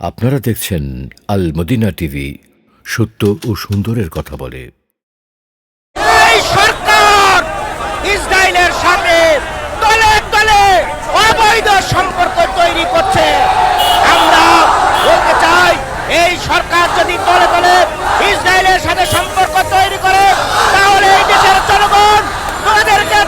আপনারা দেখছেন আল Medina TV, সত্য ও সুন্দরের কথা বলে। সরকার ইসরায়েলের সাথে অবৈধ সম্পর্ক তৈরি করছে। আমরা বলতে চাই, এই সরকার যদি তলে তলে ইসরায়েলের সাথে সম্পর্ক তৈরি করে, তাহলে এই দেশের জনগণ তোমাদেরকে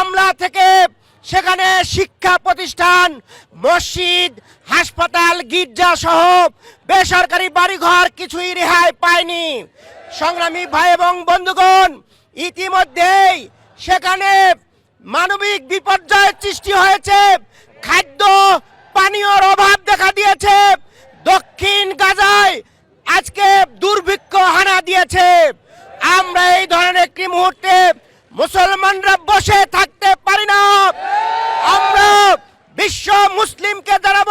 হামলা থেকে সেখানে শিক্ষা প্রতিষ্ঠান, মসজিদ, হাসপাতাল, গির্জা সহ বেসরকারি বাড়িঘর কিছুই রেহাই পায়নি। সংগ্রামী ভাই এবং বন্ধুগণ, ইতিমধ্যেই সেখানে মানবিক বিপর্যয়ের সৃষ্টি হয়েছে। খাদ্য, পানীয়র অভাব দেখা দিয়েছে। দক্ষিণ গাজায় আজকে দুর্ভিক্ষ হানা দিয়েছে। আমরা এই ধরনের একটি মুহূর্তে মুসলমানরা বসে থাকতে পারি না আমরা বিশ্ব মুসলিমকে জানাব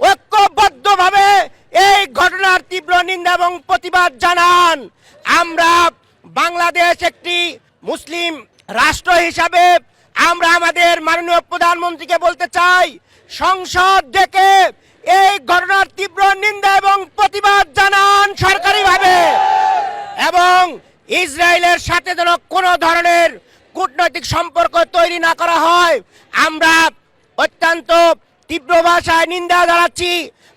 ঐক্যবদ্ধভাবে এই ঘটনার তীব্র নিন্দা এবং প্রতিবাদ জানান। আমরা বাংলাদেশ একটি মুসলিম রাষ্ট্র হিসাবে আমরা আমাদের মাননীয় প্রধানমন্ত্রীকে বলতে চাই, সংসদ ডেকে এই ঘটনার তীব্র নিন্দা এবং প্রতিবাদ জানান সরকারিভাবে এবং ইসরায়েলের সাথে যেন কোনো ধরনের কূটনৈতিক সম্পর্ক তৈরি না করা হয়। আমরা অত্যন্ত তীব্র ভাষায় নিন্দা জানাচ্ছি।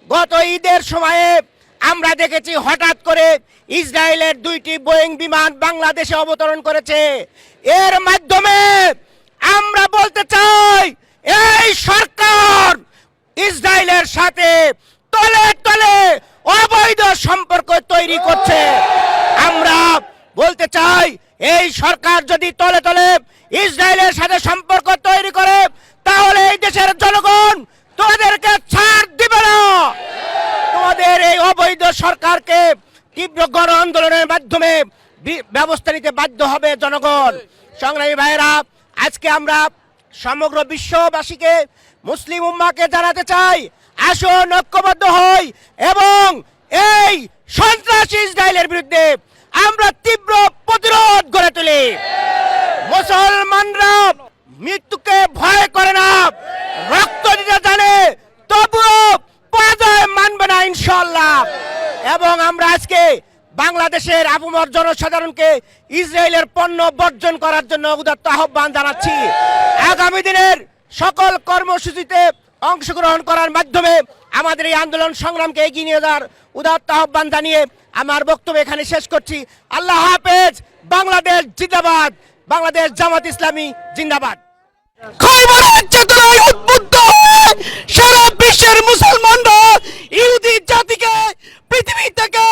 গত ঈদের সময়ে আমরা দেখেছি হঠাৎ করে ইসরায়েলের দুইটি বোয়িং বিমান বাংলাদেশে অবতরণ করেছে। এর মাধ্যমে আমরা বলতে চাই, এই সরকার ইসরায়েলের সাথে তলে তলে অবৈধ সম্পর্ক তৈরি করছে। আমরা বলতে চাই, এই সরকার যদি তলে তলে ইসরায়েলের সাথে সম্পর্ক তৈরি করে, তাহলে এই দেশের জনগণ তোমাদেরকে ছাড় দিবে না। তোমাদের এই অবৈধ সরকারকে তীব্র গণ আন্দোলনের মাধ্যমে ব্যবস্থা নিতে বাধ্য হবে জনগণ। সংগ্রামী ভাইয়েরা, আজকে আমরা সমগ্র বিশ্ববাসীকে মুসলিম উম্মাকে জানাতে চাই, আসুন ঐক্যবদ্ধ হই এবং এই সন্ত্রাসী ইসরায়েলের বিরুদ্ধে আমরা তীব্র প্রতিরোধ গড়ে তুলি। মুসলমানরা মৃত্যুকে ভয় করে না রক্ত দিতে জানে তবুও পরাজয় মানবে না ইনশাল্লাহ এবং আমরা আজকে বাংলাদেশের আবমর জনসাধারণকে ইসরায়েলের পণ্য বর্জন করার জন্য উদাত্ত আহ্বান জানাচ্ছি। আগামী দিনের সকল কর্মসূচিতে অংশগ্রহণ করার মাধ্যমে আমাদের এই আন্দোলন সংগ্রামকে এগিয়ে নিয়ে যাওয়ার উদাত্ত আহ্বান জানিয়ে আমার বক্তব্য এখানে শেষ করছি। আল্লাহ হাফেজ, বাংলাদেশ জিন্দাবাদ, বাংলাদেশ জামাত ইসলামী জিন্দাবাদ। সারা বিশ্বের মুসলমানরা ইহুদি জাতিকে পৃথিবী থেকে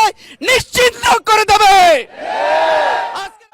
নিশ্চিন্ন করে দেবে। আজকে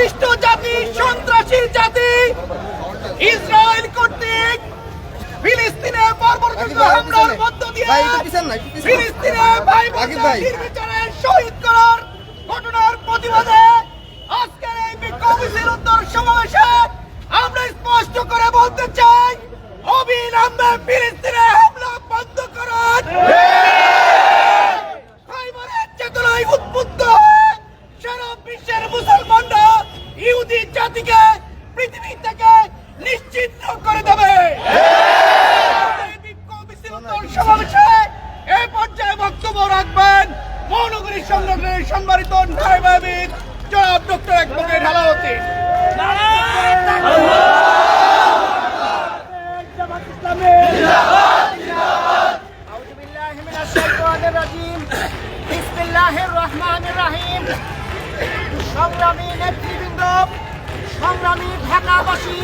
নিকৃষ্ট জাতি সন্ত্রাসী জাতি ইসরায়েল কর্তৃক ফিলিস্তিনে হামলার মধ্য দিয়ে ফিলিস্তিনে ভাই। বিচারে শহীদ করার ঘটনার প্রতিবাদে আজকের এই উত্তর সমাবেশে আমরা স্পষ্ট করে বলতে চাই অবিলম্বে সংগ্রামী নেতৃবৃন্দ, সংগ্রামী ঢাকাবাসী,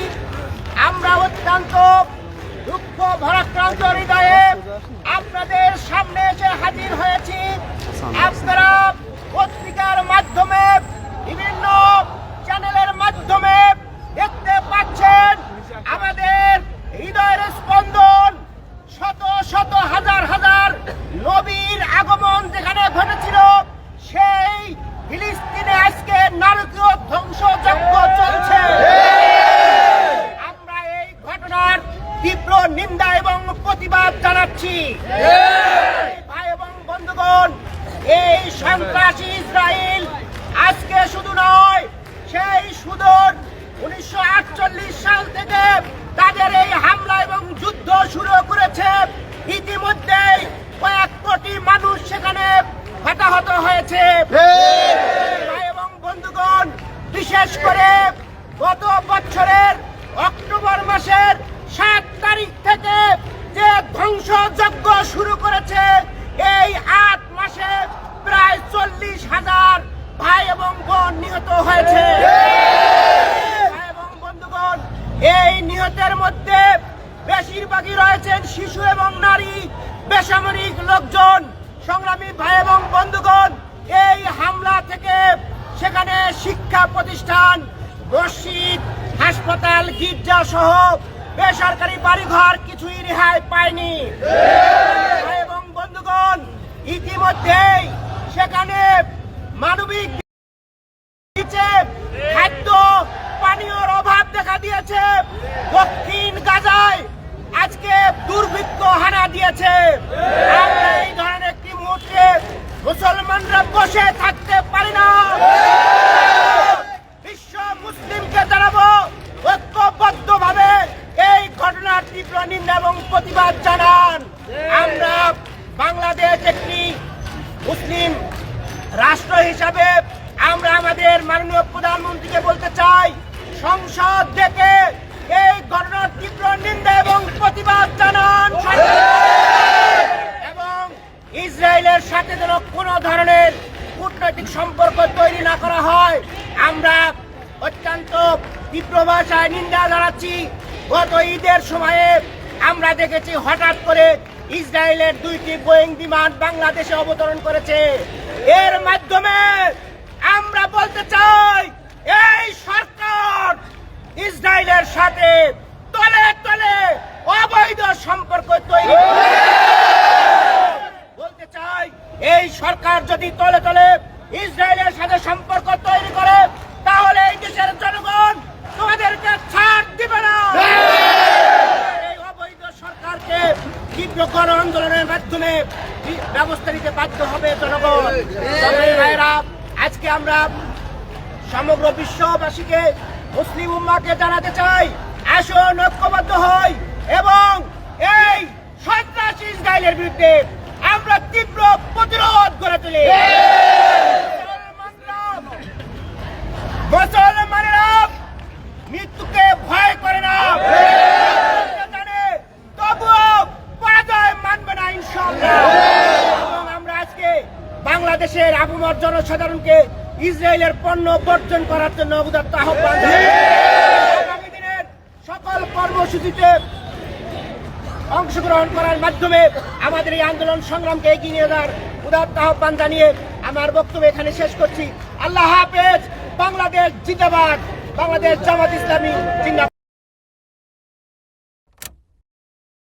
আমরা অত্যন্ত দুঃখ, ভরাক্রান্ত হৃদয়ে আপনাদের সামনে এসে হাজির হয়েছি। আপনারা পত্রিকার মাধ্যমে বিভিন্ন চ্যানেলের মাধ্যমে দেখতে পাচ্ছেন আমাদের হৃদয়ের স্পন্দন শত শত হাজার হাজার নবীর আগমন যেখানে ঘটেছিল সেই ফিলিস্তিনে আজকে নারকীয় ধ্বংসযজ্ঞ চলছে আমরা এই ঘটনার তীব্র নিন্দা এবং প্রতিবাদ জানাচ্ছি ভাই এবং বন্ধুগণ এই সন্ত্রাসী ইসরায়েল আজকে শুধু নয় সেই সুদূর উনিশশো সাল থেকে তাদের এই হামলা এবং যুদ্ধ শুরু করেছে। ইতিমধ্যেই কয়েক কোটি মানুষ সেখানে হতাহত হয়েছে। এবং বন্ধুগণ, বিশেষ করে গত বছরের অক্টোবর মাসের সাত তারিখ থেকে যে ধ্বংসযজ্ঞ শুরু করেছে, এই আট মাসে প্রায় চল্লিশ হাজার ভাই এবং বোন নিহত হয়েছে ভাই এবং বন্ধুগণ এই নিহতের মধ্যে বেশিরভাগই রয়েছেন শিশু এবং নারী বেসামরিক লোকজন, সংগ্রামী ভাই এবং বন্ধুগণ, এই হামলা থেকে সেখানে শিক্ষা প্রতিষ্ঠান মসজিদ হাসপাতাল, গির্জা সহ বেসরকারি বাড়িঘর কিছুই রেহাই পায়নি। এবং বন্ধুগণ, ইতিমধ্যেই সেখানে মানবিক খাদ্য, পানীয়র অভাব দেখা দিয়েছে। দক্ষিণ গাজায় আজকে দুর্ভিক্ষ হানা দিয়েছে। এই ধরনের একটি মুহূর্তে মুসলমানরা বসে থাকতে পারি না। বিশ্ব মুসলিমকে জানাব ঐক্যবদ্ধ ভাবে এই ঘটনার তীব্র নিন্দা এবং প্রতিবাদ জানান। আমরা বাংলাদেশ একটি মুসলিম রাষ্ট্র হিসাবে আমরা আমাদের মাননীয় প্রধানমন্ত্রীকে বলতে চাই, সংসদ থেকে এই ঘটনার তীব্র নিন্দা এবং প্রতিবাদ জানান এবং ইসরায়েলের সাথে যেন কোনো ধরনের কূটনৈতিক সম্পর্ক তৈরি না করা হয়, আমরা অত্যন্ত তীব্র ভাষায় নিন্দা জানাচ্ছি। গত ঈদের সময়ে আমরা দেখেছি হঠাৎ করে ইসরায়েলের দুইটি বোয়িং বিমান বাংলাদেশে অবতরণ করেছে। এর মাধ্যমে আমরা বলতে চাই, এই সরকার ইসরায়েলের সাথে তলে তলে অবৈধ সম্পর্ক তৈরি বলতে চাই, এই সরকার যদি তলে তলে ইসরায়েলের সাথে সম্পর্ক তৈরি করে, তাহলে এই দেশের জনগণ তোমাদেরকে ছাড় দিবে না। এই অবৈধ সরকারকে তীব্র গণ আন্দোলনের মাধ্যমে ব্যবস্থা নিতে বাধ্য হবে জনগণ। আজকে আমরা সমগ্র বিশ্ববাসীকে মুসলিম উম্মাকে জানাতে চাই, আসুন ঐক্যবদ্ধ হই এবং এই সন্ত্রাসী ইসরায়েলের বিরুদ্ধে আমরা তীব্র প্রতিরোধ গড়ে তুলি। মৃত্যুকে ভয় করে না। মানবে না আমরা আজকে বাংলাদেশের আবুমর জনসাধারণকে ইসরায়েলের পণ্য বর্জন করার জন্য অবদার আহ্বান সকল কর্মসূচিতে অংশগ্রহণ করার মাধ্যমে আমাদের এই আন্দোলন সংগ্রামকে এগিয়ে নিয়ে যাওয়ার উদার আহ্বান জানিয়ে আমার বক্তব্য এখানে শেষ করছি। আল্লাহ হাফেজ, বাংলাদেশ জিন্দাবাদ, বাংলাদেশ জামাত ইসলামী জিন্দাবাদ।